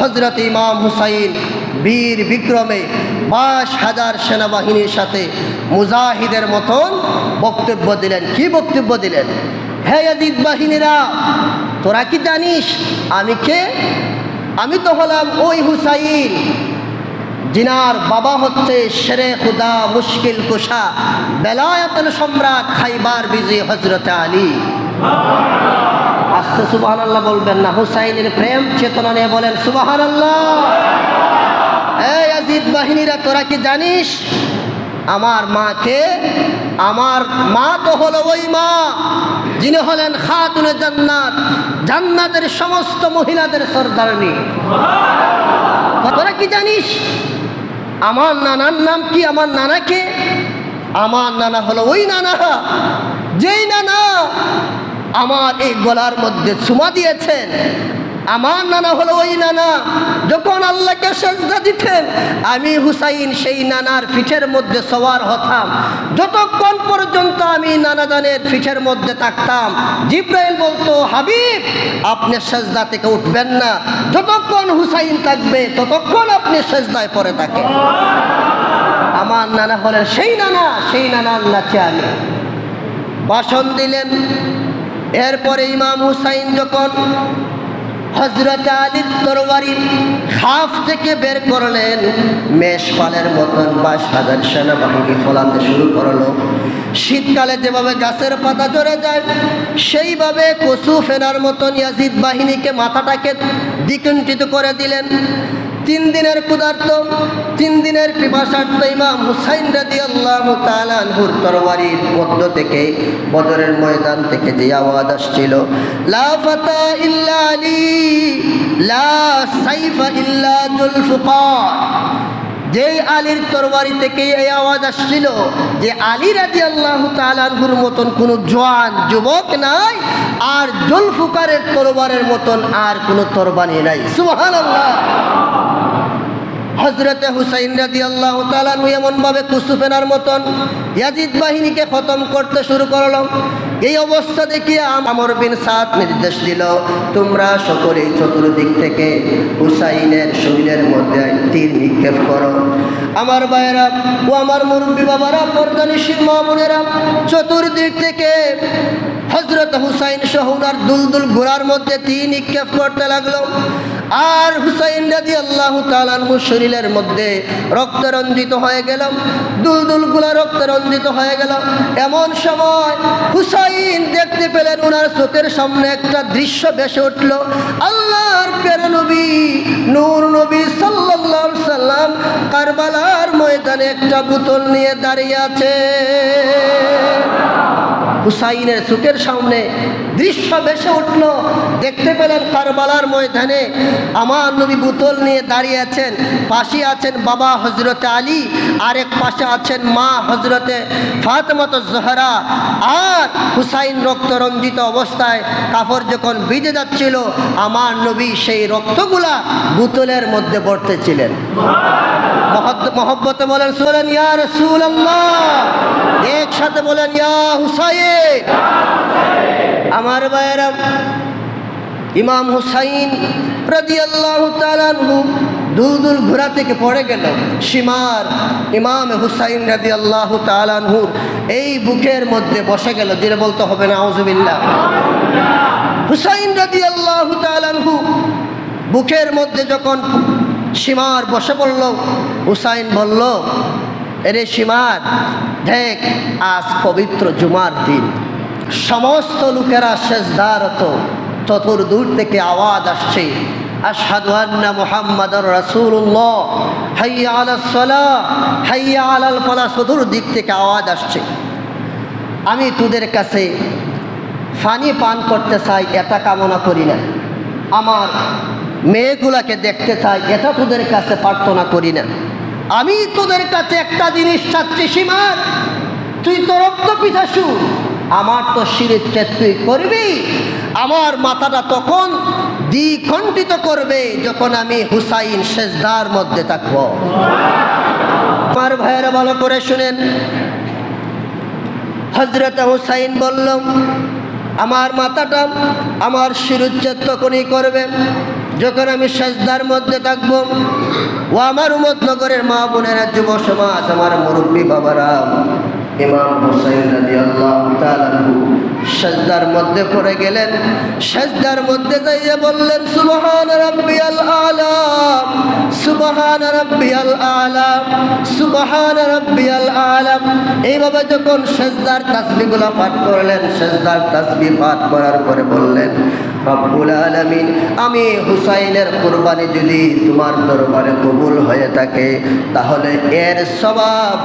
হজরত ইমাম হুসাইন বীর বিক্রমে বাইশ হাজার সেনাবাহিনীর সাথে মুজাহিদের মতন বক্তব্য দিলেন। কি বক্তব্য দিলেন? হে ইয়াজিদ বাহিনীরা, তোরা কি জানিস? আমি কে? আমি তো হলাম ওই হুসাইন, জিনার বাবা হচ্ছে শেরে খুদা মুশকিল কুশা বেলায়তন সম্রাট খাইবার বিজয়ী হজরত আলী। আস্তে সুবাহান আল্লাহ বলবেন না। হুসাইনের প্রেম চেতনা নিয়ে বলেন সুবাহান আল্লাহ এই আজিদ বাহিনীরা তোরা কি জানিস? আমার মাকে আমার মা তো হলো ওই মা যিনি হলেন খাতুনে জান্নাত জান্নাতের সমস্ত মহিলাদের সর্দারণী তোরা কি জানিস? আমার নানার নাম কি? আমার নানাকে? আমার নানা হলো ওই নানা। যেই নানা আমার এই গলার মধ্যে চুমা দিয়েছেন। আমার নানা হলো ওই নানা। যখন আল্লাহকে সেজদা দিতেন, আমি হুসাইন সেই নানার পিঠের মধ্যে সওয়ার হতাম। যতক্ষণ পর্যন্ত আমি নানা জানের পিঠের মধ্যে থাকতাম, জিব্রাইল বলতো, হাবিব, আপনি সেজদা থেকে উঠবেন না। যতক্ষণ হুসাইন থাকবে, ততক্ষণ আপনি সেজদায় পড়ে থাকেন। আমার নানা হলেন সেই নানা, সেই নানার নাচে আমি। ভাষণ দিলেন এরপরে ইমাম হুসাইন যখন হজরত আলীর তরবারি খাফ থেকে বের করলেন, মেষপালের মতন বাইশ হাজার সেনাবাহিনী ফলাতে শুরু করল। শীতকালে যেভাবে গাছের পাতা জড়ে যায়, সেইভাবে কচু ফেনার মতন ইয়াজিদ বাহিনীকে মাথাটাকে দ্বিকণ্ঠিত করে দিলেন। তিন দিনের ক্ষুধার্ত, তিন দিনের পিপাসার্থ ইমাম হুসাইন রাদি আল্লাহ তালানহুর তরবারির মধ্য থেকে বদরের ময়দান থেকে যে আওয়াজ আসছিল লাফাতা ইল্লা লা সাইফা ইল্লা যেই আলীর তরবারি থেকে এই আওয়াজ আসছিল যে আলী রাজি আল্লাহ তালানহুর মতন কোনো জোয়ান, যুবক নাই আর জুলফুকারের তরবারের মতন আর কোনো তরবানি নাই। সুহান আল্লাহ হজরতে হুসাইন রাজি আল্লাহ তালানহু এমনভাবে কুসুফেনার মতন ইয়াজিদ বাহিনীকে খতম করতে শুরু করল। এই অবস্থা দেখিয়ে আমর বিন সাদ নির্দেশ দিল, তোমরা সকলেই চতুর্দিক থেকে হুসাইনের শরীরের মধ্যে তীর নিক্ষেপ করো। আমার ভাইয়েরা ও আমার মুরব্বী বাবারা পর্দানিশীল বোনেরা চতুর্দিক থেকে হজরত হুসাইন উনার দুলদুল ঘোড়ার মধ্যে তীর নিক্ষেপ করতে লাগল। আর হুসাইন রাজি আল্লাহ তালানহু শরীরের মধ্যে রক্তরঞ্জিত হয়ে গেল। দুলদুলগুলা রক্ত রঞ্জিত হয়ে গেল। এমন সময় হুসাইন দেখতে পেলেন ওনার চোখের সামনে একটা দৃশ্য ভেসে উঠল। আল্লাহর পের নবী, নূর নবী আলাইহি সাল্লাম কারবালার ময়দানে একটা বোতল নিয়ে দাঁড়িয়ে আছে। হুসাইনের চোখের সামনে দৃশ্য ভেসে উঠল। দেখতে পেলেন কারবালার ময়দানে আমার নবী বোতল নিয়ে দাঁড়িয়ে আছেন। পাশে আছেন বাবা হজরতে আলী, আরেক পাশে আছেন মা হজরতে ফাতেমত জহরা। আর হুসাইন রক্ত রঞ্জিত অবস্থায় কাপড় যখন ভিজে যাচ্ছিল, আমার নবী সেই রক্তগুলা বোতলের মধ্যে ভরতেছিলেন মহব্বতে বলেন সুলেন ইয়া রসুল একসাথে বলেন, ইয়া হুসাইন। আমার ভাইয়েরা, ইমাম হুসাইন প্রদি আল্লাহ তালানহু ঘোড়া থেকে পড়ে গেল। সীমার ইমাম হুসাইন রাদি আল্লাহ তালানহুর এই বুকের মধ্যে বসে গেল। যেটা বলতে হবে না আউজবিল্লা হুসাইন রাদি আল্লাহ তালানহু বুকের মধ্যে যখন সীমার বসে পড়ল, হুসাইন বলল সীমার, দেখ আজ পবিত্র জুমার দিন। সমস্ত লোকেরা শেষদারত চতুর্দূর থেকে আওয়াজ আসছে। চতুর্দিক থেকে আওয়াজ আসছে। আমি তোদের কাছে ফানি পান করতে চাই, এটা কামনা করি না। আমার মেয়েগুলাকে দেখতে চাই, এটা তোদের কাছে প্রার্থনা করি না। আমি তোদের কাছে একটা জিনিস চাচ্ছি, সীমার। তুই তো রক্ত পিছাসু আমার তো শিরের চেত তুই করবি। আমার মাথাটা তখন দ্বিখণ্ডিত করবে যখন আমি হুসাইন শেষদার মধ্যে থাকব। আমার ভাইয়েরা ভালো করে শুনেন। হজরত হুসাইন বলল, আমার মাথাটা আমার শিরুচ্ছেদ তখনই করবে যখন আমি সাজদার মধ্যে থাকব, ও আমার উমত নগরের মা বোনেরা, যুব সমাজ, আমার মুরব্বী বাবারা, ইমাম হুসাইন আল্লাহ সাজদার মধ্যে পড়ে গেলেন। সাজদার মধ্যে যাইয়া বললেন, সুবহান সুবহান রাব্বিয়াল আলা, সুবহান রাব্বিয়াল আলা। এইভাবে যখন সাজদার তাসবিহগুলো পাঠ করলেন, সাজদার তাসবিহ পাঠ করার পরে বললেন, রব্বুল আলামিন, আমি হুসাইনের কুরবানি যদি তোমার দরবারে কবুল হয়ে থাকে, তাহলে এর সবাব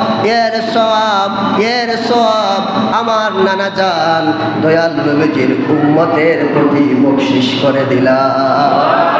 এর সবাব এর সবাব আমার নানা যান দয়াল নবীজির উম্মতের প্রতি বকশিস করে দিলাম।